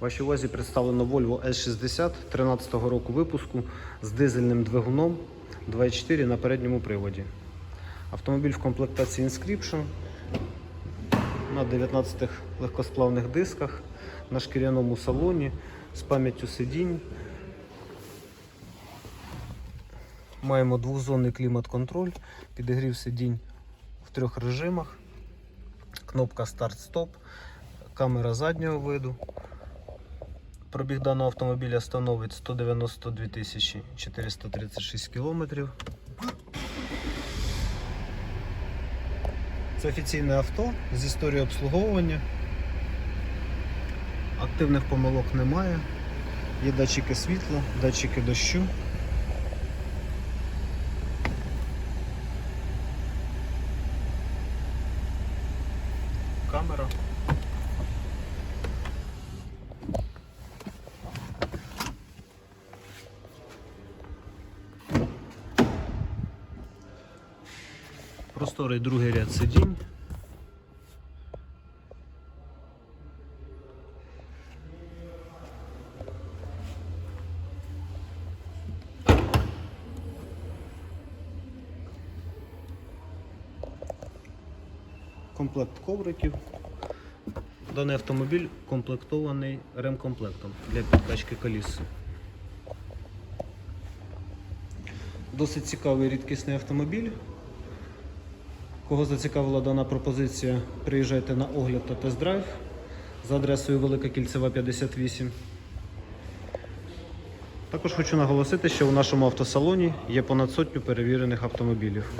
Вашій увазі представлено Volvo S60 13 року випуску з дизельним двигуном 2.4 на передньому приводі. Автомобіль в комплектації Inscription на 19 легкосплавних дисках, на шкіряному салоні з пам'яттю сидінь. Маємо двохзонний клімат-контроль, підігрів сидінь в трьох режимах, кнопка старт-стоп, камера заднього виду. Пробіг даного автомобіля становить 192 тисячі 436 кілометрів. Це офіційне авто з історією обслуговування. Активних помилок немає. Є датчики світла, датчики дощу. Камера. Просторий другий ряд сидінь. Комплект ковриків. Даний автомобіль комплектований ремкомплектом для підкачки коліс. Досить цікавий рідкісний автомобіль. Кого зацікавила дана пропозиція, приїжджайте на огляд та тест-драйв за адресою Велика Кільцева 58. Також хочу наголосити, що у нашому автосалоні є понад сотню перевірених автомобілів.